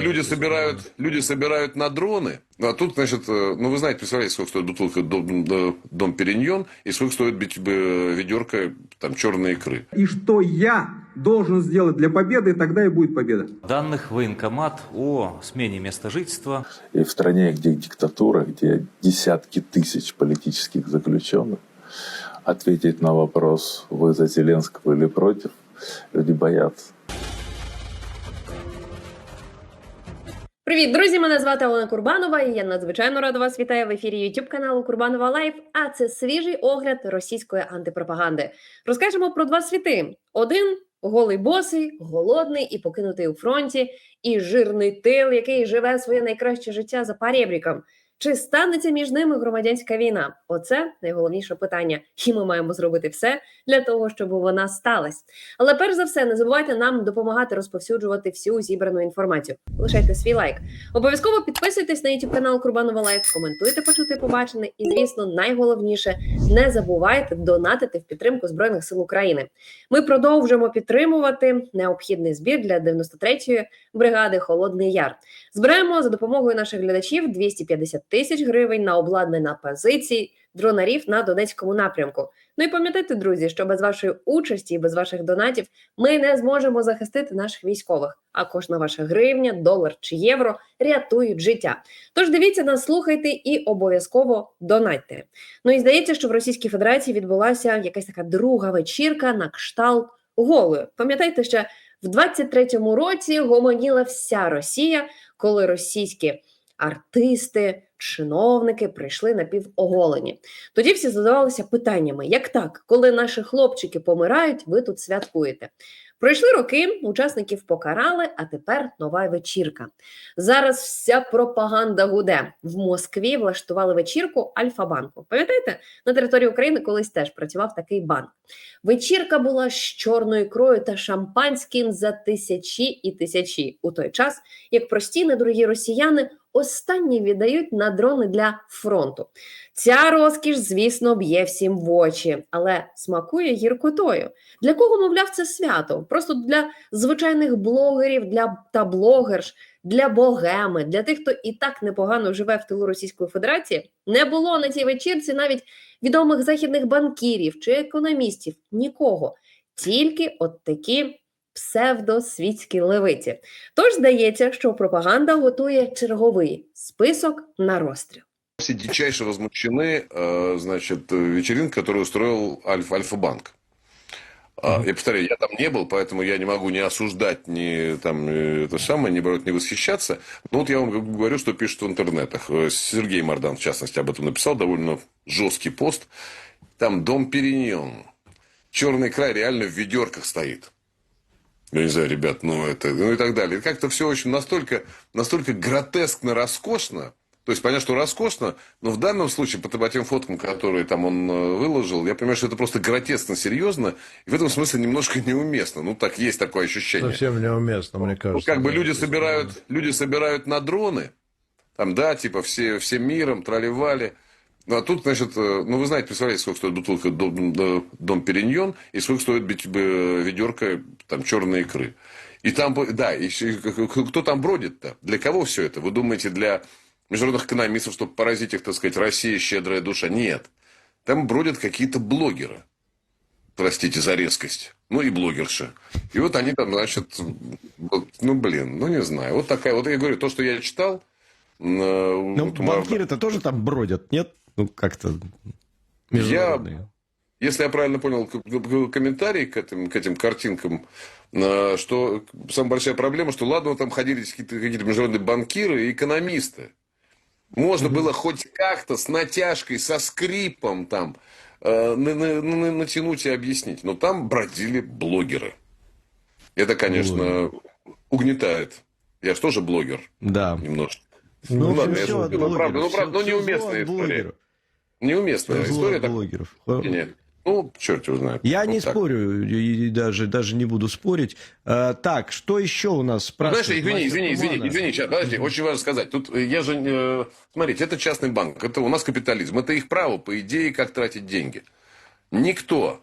Люди собирают, люди собирают на дроны, а тут, значит, э, ну вы знаете, представляете, сколько стоит бутылка дом, Периньон и сколько стоит бить- э, ведерко там черной икры. И что я должен сделать для победы, и тогда и будет победа. Данных военкомат о смене места жительства И в стране, где диктатура, где десятки тысяч политических заключенных, ответить на вопрос, вы за Зеленского или против, люди боятся. Привіт, друзі! Мене звати Олена Курбанова, і я надзвичайно рада вас вітаю в ефірі YouTube каналу Курбанова Лайф. А це свіжий огляд російської антипропаганди. Розкажемо про два світи: один голий босий, голодний і покинутий у фронті, і жирний тил, який живе своє найкраще життя за парєбріком. Чи станеться між ними громадянська війна? Оце найголовніше питання, і ми маємо зробити все для того, щоб вона сталася. Але перш за все, не забувайте нам допомагати розповсюджувати всю зібрану інформацію. Лишайте свій лайк. Обов'язково підписуйтесь на YouTube канал Курбанова Лайф, коментуйте, почути побачене. І, звісно, найголовніше не забувайте донатити в підтримку Збройних сил України. Ми продовжуємо підтримувати необхідний збір для 93-ї бригади Холодний Яр. Збираємо за допомогою наших глядачів 250 тисяч гривень на обладнання позицій дронарів на Донецькому напрямку. Ну і пам'ятайте, друзі, що без вашої участі і без ваших донатів ми не зможемо захистити наших військових. А кожна ваша гривня, долар чи євро рятують життя. Тож дивіться нас, слухайте і обов'язково донатьте. Ну і здається, що в Російській Федерації відбулася якась така друга вечірка на кшталт голою. Пам'ятайте, що в 23-му році гомоніла вся Росія, коли російські артисти, чиновники прийшли напівоголені. Тоді всі задавалися питаннями: як так, коли наші хлопчики помирають, ви тут святкуєте? Пройшли роки, учасників покарали, а тепер нова вечірка. Зараз вся пропаганда гуде. В Москві влаштували вечірку Альфа-банку. Пам'ятаєте, на території України колись теж працював такий банк. Вечірка була з чорною ікрою та шампанським за тисячі і тисячі у той час, як прості недорогі росіяни останні віддають на дрони для фронту. Ця розкіш, звісно, б'є всім в очі, але смакує гіркотою. Для кого, мовляв, це свято? Просто для звичайних блогерів, для та блогерш, для богеми, для тих, хто і так непогано живе в тилу Російської Федерації. Не було на цій вечірці навіть відомих західних банкірів чи економістів. Нікого. Тільки от такі псевдосвітські левиці. Тож здається, що пропаганда готує черговий список на розстріл. Все дичайше возмущены, э, значит, вечеринка, которую устроил Альфа, Альфа-банк. А, Я повторяю, я там не был, поэтому я не могу ни осуждать, ни там э, это самое, ни наоборот, не восхищаться. Но вот я вам говорю, что пишут в интернетах. Э, Сергей Мардан, в частности, об этом написал довольно жесткий пост. Там дом Периньон. Черный край реально в ведерках стоит. Я не знаю, ребят, ну это, ну и так далее. Как-то все очень настолько, настолько гротескно, роскошно. То есть понятно, что роскошно, но в данном случае по, по тем фоткам, которые там он э, выложил, я понимаю, что это просто гротескно серьезно, и в этом смысле немножко неуместно. Ну так есть такое ощущение. Совсем неуместно, мне Ну, кажется. как бы люди собирают, люди собирают на дроны, там, да, типа все, всем миром, тролливали. Ну, а тут, значит, э, ну, вы знаете, представляете, сколько стоит бутылка дом, дом, Периньон и сколько стоит э, ведерко там черной икры. И там, да, и кто там бродит-то? Для кого все это? Вы думаете, для международных экономистов, чтобы поразить их, так сказать, Россия, щедрая душа? Нет. Там бродят какие-то блогеры. Простите за резкость. Ну и блогерши. И вот они там, значит, ну блин, ну не знаю. Вот такая, вот я говорю, то, что я читал. э, Ну, вот банкиры-то тоже там бродят, нет? Ну, как-то международные. если я правильно понял к- к- комментарий к этим, к этим картинкам, э, что самая большая проблема, что ладно, там ходили какие-то, какие-то международные банкиры и экономисты. Можно было хоть как-то с натяжкой, со скрипом там э, на- на- на- натянуть и объяснить. Но там бродили блогеры. Это, конечно, угнетает. Я же тоже блогер Да. немножко. Ну, ладно, я всё шучу. от Ну, блогеров, правда, ну, правда, ну, зло неуместная история. блогеров. Неуместная зло история. от так- блогеров. Нет. Ну, черт его знает. Я Вот не так. спорю, и даже, даже не буду спорить. А, так, что еще у нас спрашивают? Знаешь, извини, извини, извини, Тумана? извини, сейчас, подожди, очень важно сказать. Тут э, я же, э, смотрите, это частный банк, это у нас капитализм, это их право, по идее, как тратить деньги. Никто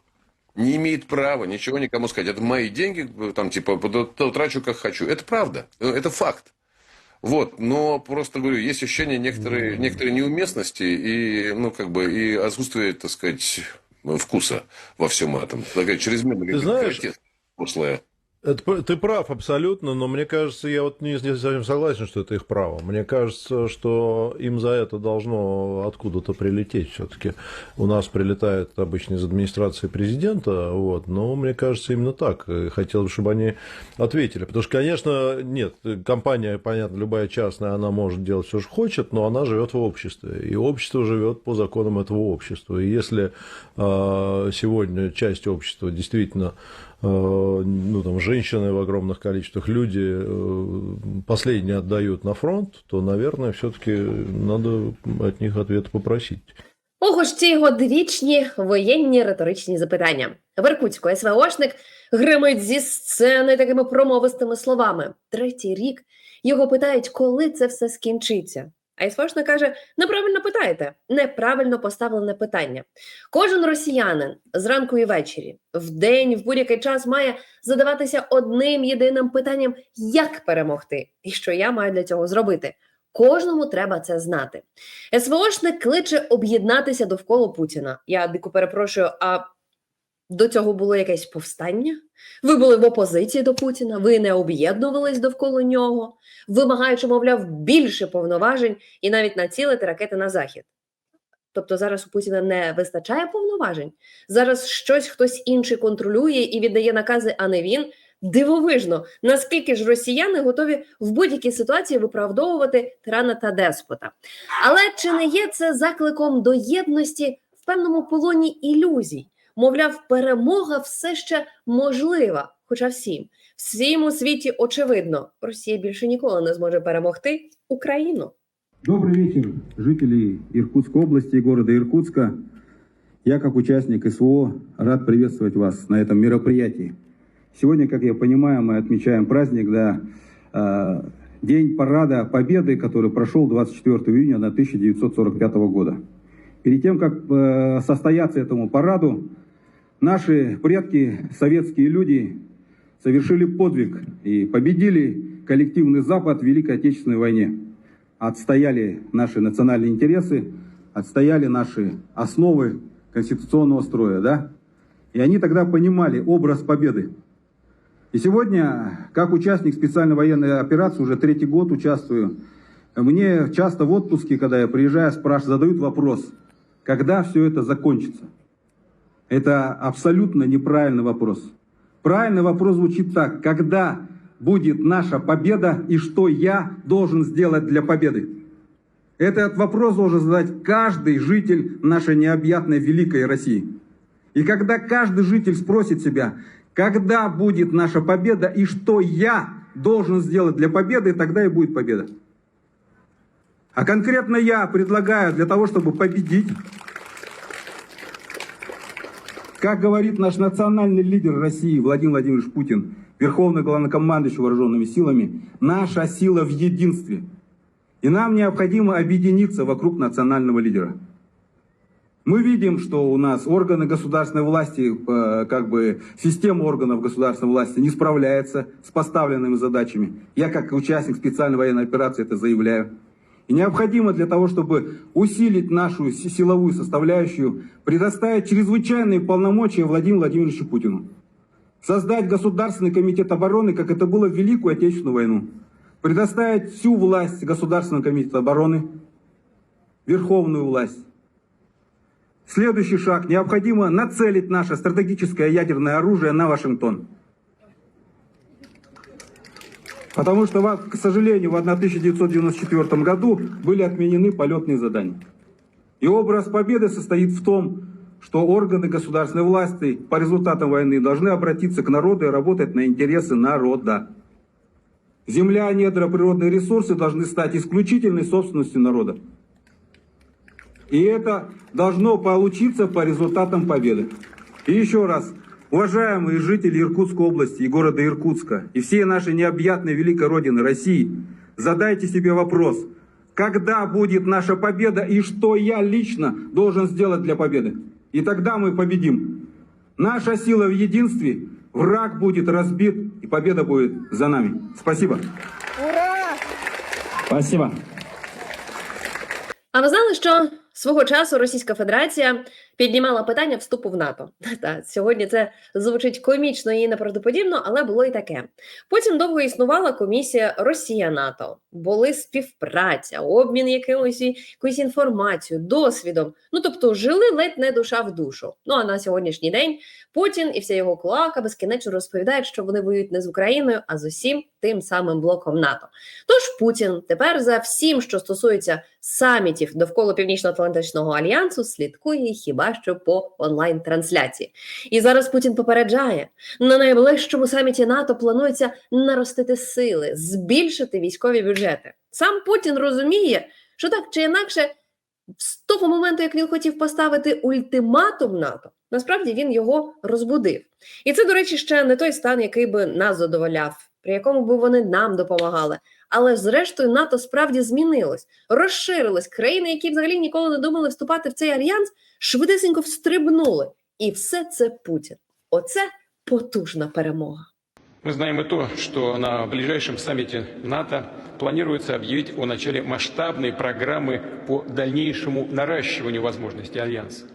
не имеет права ничего никому сказать. Это мои деньги, э, там, типа, то трачу как хочу. Это правда, э, это факт. Вот, но просто говорю, есть ощущение некоторой, некоторой неуместности и, ну, как бы, и отсутствие, так сказать, вкуса во всем этом. Такая чрезмерная Ты знаешь, пошлая. Это, ты прав абсолютно, но мне кажется, я вот не, не совсем согласен, что это их право. Мне кажется, что им за это должно откуда-то прилететь все-таки. У нас прилетает обычно из администрации президента, вот, но мне кажется именно так. И Хотелось бы, чтобы они ответили. Потому что, конечно, нет, компания, понятно, любая частная, она может делать все, что хочет, но она живет в обществе. И общество живет по законам этого общества. И если э, сегодня часть общества действительно ну, там, женщины в огромных количествах, люди э, последние отдают на фронт, то, наверное, все-таки надо от них ответ попросить. Ого ж ці годвічні воєнні риторичні запитання. В Іркутську СВОшник гримить зі сцени такими промовистими словами. Третій рік його питають, коли це все скінчиться. А СВОшник каже: неправильно питаєте, неправильно поставлене питання. Кожен росіянин зранку і ввечері, в день, в будь-який час має задаватися одним єдиним питанням: як перемогти, і що я маю для цього зробити. Кожному треба це знати. СВОшник кличе об'єднатися довкола Путіна. Я дико перепрошую, а до цього було якесь повстання? Ви були в опозиції до Путіна, ви не об'єднувались довкола нього, вимагаючи, мовляв, більше повноважень і навіть націлити ракети на захід. Тобто зараз у Путіна не вистачає повноважень. Зараз щось хтось інший контролює і віддає накази, а не він. Дивовижно, наскільки ж росіяни готові в будь-якій ситуації виправдовувати тирана та деспота. Але чи не є це закликом до єдності в певному полоні ілюзій? Мовляв, перемога все ще можлива. Хоча всім, всім у світі очевидно, Росія більше ніколи не зможе перемогти Україну. Добрый вечер, жители Иркутской области и города Иркутска. Я, как участник СВО, рад приветствовать вас на этом мероприятии. Сегодня, как я понимаю, мы отмечаем праздник, да, э, День парада Победы, который прошел 24 июня 1945 года. Перед тем, как э, состояться этому параду, наши предки, советские люди, совершили подвиг и победили коллективный Запад в Великой Отечественной войне отстояли наши национальные интересы, отстояли наши основы конституционного строя, да? И они тогда понимали образ победы. И сегодня, как участник специальной военной операции, уже третий год участвую, мне часто в отпуске, когда я приезжаю, спрашивают, задают вопрос, когда все это закончится? Это абсолютно неправильный вопрос. Правильный вопрос звучит так, когда будет наша победа и что я должен сделать для победы? Этот вопрос должен задать каждый житель нашей необъятной великой России. И когда каждый житель спросит себя, когда будет наша победа и что я должен сделать для победы, тогда и будет победа. А конкретно я предлагаю для того, чтобы победить, как говорит наш национальный лидер России Владимир Владимирович Путин, Верховный главнокомандующий вооруженными силами, наша сила в единстве. И нам необходимо объединиться вокруг национального лидера. Мы видим, что у нас органы государственной власти, э, как бы система органов государственной власти не справляется с поставленными задачами. Я как участник специальной военной операции это заявляю. И необходимо для того, чтобы усилить нашу си- силовую составляющую, предоставить чрезвычайные полномочия Владимиру Владимировичу Путину. Создать Государственный комитет обороны, как это было в Великую Отечественную войну. Предоставить всю власть Государственного комитета обороны, верховную власть. Следующий шаг. Необходимо нацелить наше стратегическое ядерное оружие на Вашингтон. Потому что, к сожалению, в 1994 году были отменены полетные задания. И образ победы состоит в том, что органы государственной власти по результатам войны должны обратиться к народу и работать на интересы народа. Земля, недра, природные ресурсы должны стать исключительной собственностью народа. И это должно получиться по результатам победы. И еще раз, уважаемые жители Иркутской области и города Иркутска, и всей нашей необъятной великой родины России, задайте себе вопрос, когда будет наша победа и что я лично должен сделать для победы. И тогда мы победим. Наша сила в единстве, враг будет разбит, и победа будет за нами. Спасибо. Спасибо. А ви знали, що свого часу Російська Федерація піднімала питання вступу в НАТО? Та сьогодні це звучить комічно і неправдоподібно, але було і таке. Потім довго існувала комісія Росія НАТО. Були співпраця, обмін якимось якоюсь інформацією, досвідом. Ну тобто жили ледь не душа в душу. Ну а на сьогоднішній день Путін і вся його клака безкінечно розповідають, що вони воюють не з Україною, а з усім тим самим блоком НАТО. Тож Путін тепер за всім, що стосується самітів довкола Північно-Атлантичного альянсу, слідкує хіба що по онлайн-трансляції. І зараз Путін попереджає: на найближчому саміті НАТО планується наростити сили, збільшити військові бюджети. Сам Путін розуміє, що так чи інакше, з того моменту, як він хотів поставити ультиматум НАТО, насправді він його розбудив. І це, до речі, ще не той стан, який би нас задоволяв, при якому би вони нам допомагали. Але зрештою НАТО справді змінилось, розширилось. Країни, які взагалі ніколи не думали вступати в цей альянс, швидесенько встрибнули. І все це Путін. Оце потужна перемога. Мы знаем и то, что на ближайшем саммите НАТО планируется объявить о начале масштабной программы по дальнейшему наращиванию возможностей Альянса.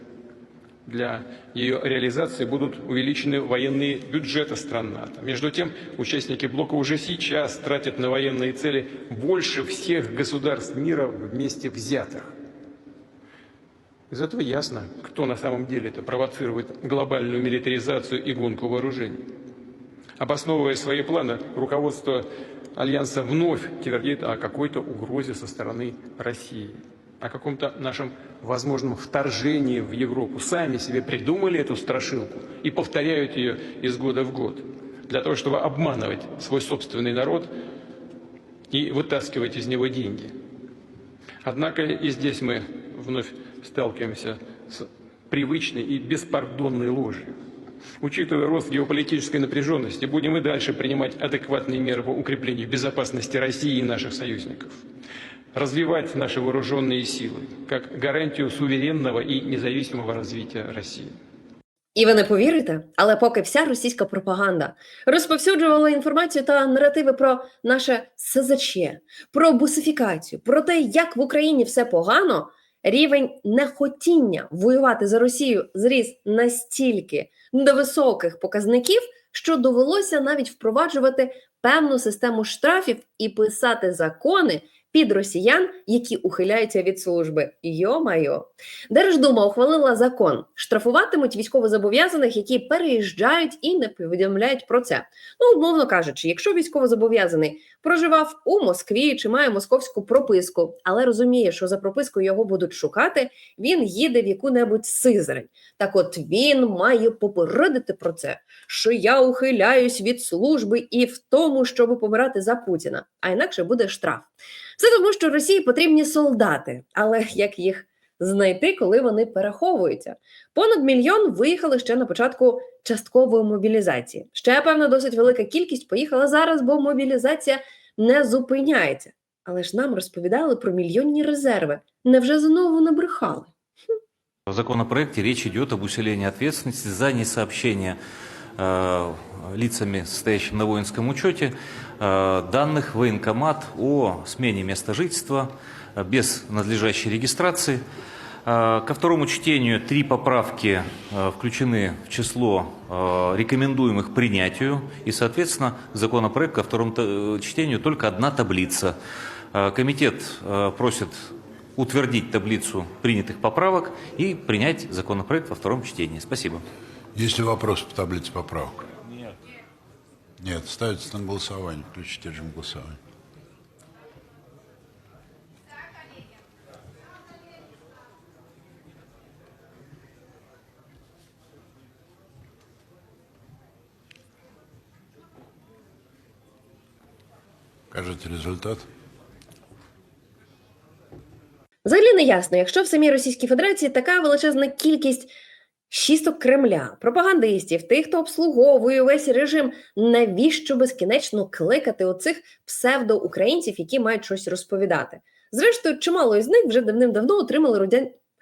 Для ее реализации будут увеличены военные бюджеты стран НАТО. Между тем, участники блока уже сейчас тратят на военные цели больше всех государств мира вместе взятых. Из этого ясно, кто на самом деле это провоцирует глобальную милитаризацию и гонку вооружений. Обосновывая свои планы, руководство Альянса вновь твердит о какой-то угрозе со стороны России, о каком-то нашем возможном вторжении в Европу. Сами себе придумали эту страшилку и повторяют ее из года в год, для того, чтобы обманывать свой собственный народ и вытаскивать из него деньги. Однако и здесь мы вновь сталкиваемся с привычной и беспардонной ложью. Учитывая рост геополитической напряженности, будем и дальше принимать адекватные меры по укреплению безопасности России и наших союзников. Развивать наши вооруженные силы как гарантию суверенного и независимого развития России. І ви не повірите, але поки вся російська пропаганда розповсюджувала інформацію та наративи про наше СЗЧ, про бусифікацію, про те, як в Україні все погано, рівень нехотіння воювати за Росію зріс настільки до високих показників, що довелося навіть впроваджувати певну систему штрафів і писати закони під росіян, які ухиляються від служби. Йо-майо. Держдума ухвалила закон, штрафуватимуть військовозобов'язаних, які переїжджають і не повідомляють про це. Ну, умовно кажучи, якщо військовозобов'язаний проживав у Москві чи має московську прописку, але розуміє, що за пропискою його будуть шукати, він їде в яку-небудь Сизрань. Так от він має попередити про це, що я ухиляюсь від служби і в тому, щоб помирати за Путіна, а інакше буде штраф. Все тому, що Росії потрібні солдати, але як їх знайти, коли вони переховуються? Понад мільйон виїхали ще на початку часткової мобілізації. Ще певна досить велика кількість поїхала зараз, бо мобілізація не зупиняється. Але ж нам розповідали про мільйонні резерви. Невже знову набрехали? В законопроекте речь идет об усилении ответственности за несообщение э, лицами, состоящими на воинском учете, данных в военкомат о смене места жительства э, без надлежащей регистрации. Э, Ко второму чтению три поправки э, включены в число э, рекомендуемых принятию, и, соответственно, законопроект ко второму чтению только одна таблица. Э, Комитет э, просит утвердить таблицу принятых поправок и принять законопроект во втором чтении. Спасибо. Есть ли вопросы по таблице поправок? Нет. Нет, ставится на голосование. Включите режим голосования. Кажется, результат. Взагалі не ясно, якщо в самій Російській Федерації така величезна кількість Шісток Кремля, пропагандистів, тих, хто обслуговує весь режим, навіщо безкінечно кликати оцих псевдоукраїнців, які мають щось розповідати? Зрештою, чимало із них вже давним-давно отримали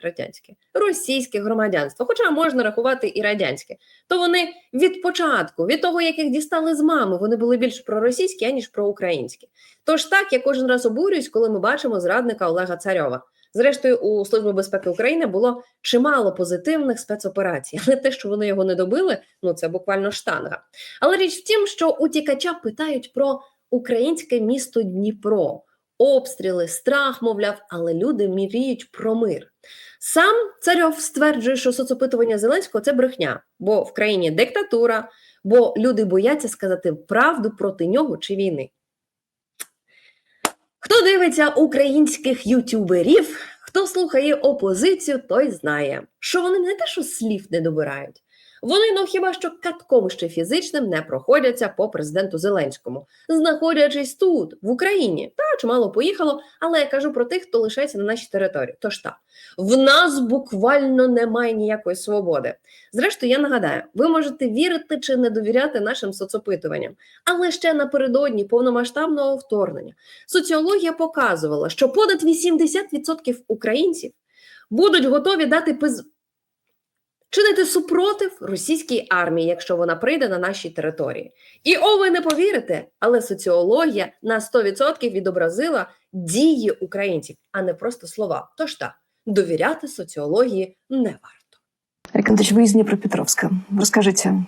радянське, російське громадянство, хоча можна рахувати і радянське, то вони від початку, від того, як їх дістали з мами, вони були більш проросійські, аніж проукраїнські. Тож так я кожен раз обурююсь, коли ми бачимо зрадника Олега Царьова. Зрештою, у Служби безпеки України було чимало позитивних спецоперацій, але те, що вони його не добили, ну це буквально штанга. Але річ в тім, що утікача питають про українське місто Дніпро, обстріли, страх, мовляв, але люди мріють про мир. Сам царьов стверджує, що соцопитування Зеленського це брехня, бо в країні диктатура, бо люди бояться сказати правду проти нього чи війни. Хто дивиться українських ютуберів, хто слухає опозицію, той знає, що вони не те, що слів не добирають. Вони ну хіба що катком ще фізичним не проходяться по президенту Зеленському, знаходячись тут, в Україні. Та чимало поїхало, але я кажу про тих, хто лишається на нашій території. Тож так, в нас буквально немає ніякої свободи. Зрештою, я нагадаю, ви можете вірити чи не довіряти нашим соцопитуванням, але ще напередодні повномасштабного вторгнення соціологія показувала, що понад 80% українців будуть готові дати чинити супротив російській армії, якщо вона прийде на наші території. І о, ви не повірите, але соціологія на 100% відобразила дії українців, а не просто слова. Тож так, довіряти соціології не варто. Александр Ильич, вы из Днепропетровска. Расскажите,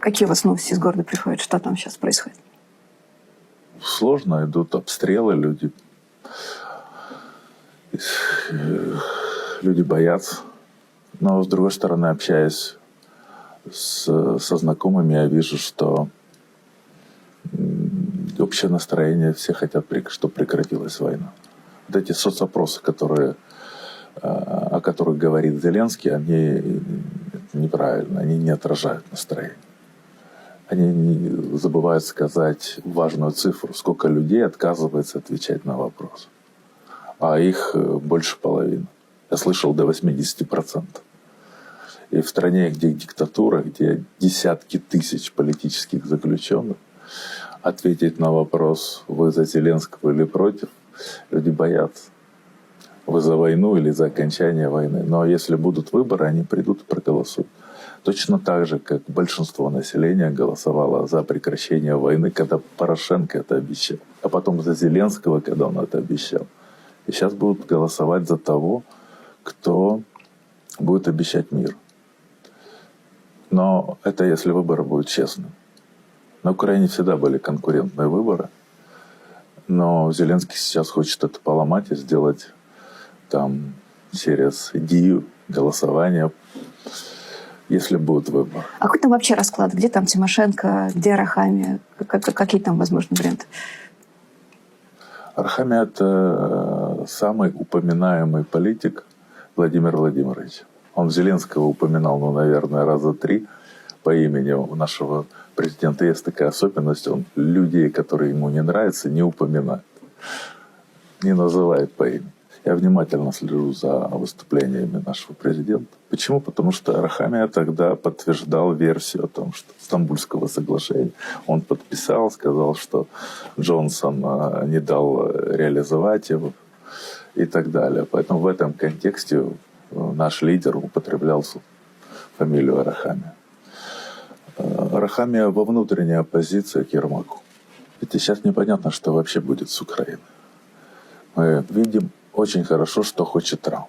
какие у вас новости из города приходят? Что там сейчас происходит? Сложно идут обстрелы, люди, э, люди боятся. Но, с другой стороны, общаясь с, со знакомыми, я вижу, что общее настроение, все хотят, чтобы прекратилась война. Вот эти соцопросы, которые, э, о которых говорит Зеленский, они неправильно, они не отражают настроение. Они забывают сказать важную цифру, сколько людей отказывается отвечать на вопрос. А их э, больше половины. Я слышал до 80%. И в стране, где диктатура, где десятки тысяч политических заключенных, ответить на вопрос, вы за Зеленского или против, люди боятся. Вы за войну или за окончание войны. Но если будут выборы, они придут и проголосуют. Точно так же, как большинство населения голосовало за прекращение войны, когда Порошенко это обещал, а потом за Зеленского, когда он это обещал. И сейчас будут голосовать за того, кто будет обещать мир. Но это если выборы будут честными. На Украине всегда были конкурентные выборы, но Зеленский сейчас хочет это поломать и сделать там через идею голосования, если будут выборы. А какой там вообще расклад? Где там Тимошенко, где Рахами? Как- как- какие там возможны варианты? Архамия – это э, самый упоминаемый политик Владимир Владимирович. Он Зеленского упоминал, ну, наверное, раза три по имени. Нашего президента есть такая особенность, он людей, которые ему не нравятся, не упоминает, не называет по имени. Я внимательно слежу за выступлениями нашего президента. Почему? Потому что Рахамия тогда подтверждал версию о том, что Стамбульского соглашения он подписал, сказал, что Джонсон а, не дал реализовать его и так далее. Поэтому в этом контексте наш лидер употреблял фамилию Арахамия. Э, Арахамия во внутренней оппозиции к Ермаку. Ведь сейчас непонятно, что вообще будет с Украиной. Мы видим очень хорошо, что хочет Трамп.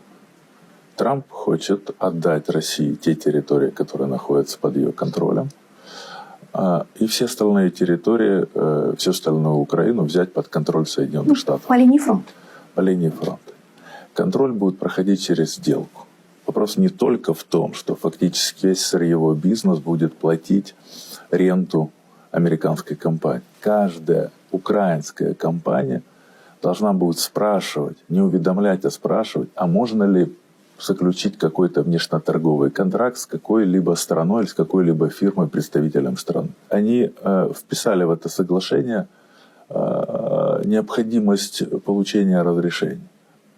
Трамп хочет отдать России те территории, которые находятся под ее контролем, а, и все остальные территории, э, всю остальную Украину взять под контроль Соединенных Штатов По линии фронта. по линии фронта. Контроль будет проходить через сделку. Вопрос не только в том, что фактически весь сырьевой бизнес будет платить ренту американской компании. Каждая украинская компания должна будет спрашивать, не уведомлять, а спрашивать, а можно ли заключить какой-то внешнеторговый контракт с какой-либо страной или с какой-либо фирмой, представителем страны. Они э, вписали в это соглашение э, необходимость получения разрешения.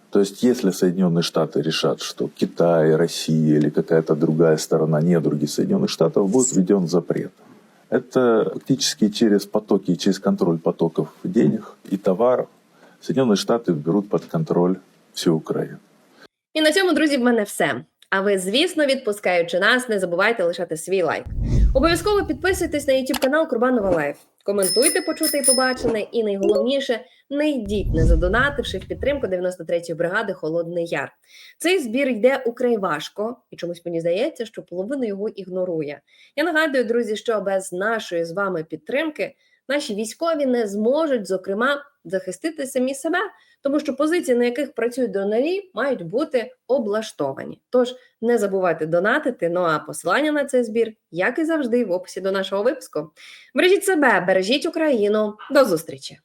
То есть, если Соединенные Штаты решат, что Китай, Россия или какая-то другая сторона, недруги Соединенных Штатов, будет введен запрет. Это фактически через потоки, через контроль потоков денег и товаров Соединенные Штаты берут под контроль всю Украину. І на цьому, друзі, в мене все. А ви, звісно, відпускаючи нас, не забувайте лишати свій лайк. Обов'язково підписуйтесь на YouTube канал Курбанова Лайф. Коментуйте почуте і побачене, і найголовніше Не йдіть, не задонативши в підтримку 93-ї бригади Холодний Яр. Цей збір йде украй важко, і чомусь мені здається, що половина його ігнорує. Я нагадую, друзі, що без нашої з вами підтримки наші військові не зможуть, зокрема, захистити самі себе, тому що позиції, на яких працюють донорі, мають бути облаштовані. Тож не забувайте донатити. Ну а посилання на цей збір, як і завжди, в описі до нашого випуску. Бережіть себе, бережіть Україну. До зустрічі!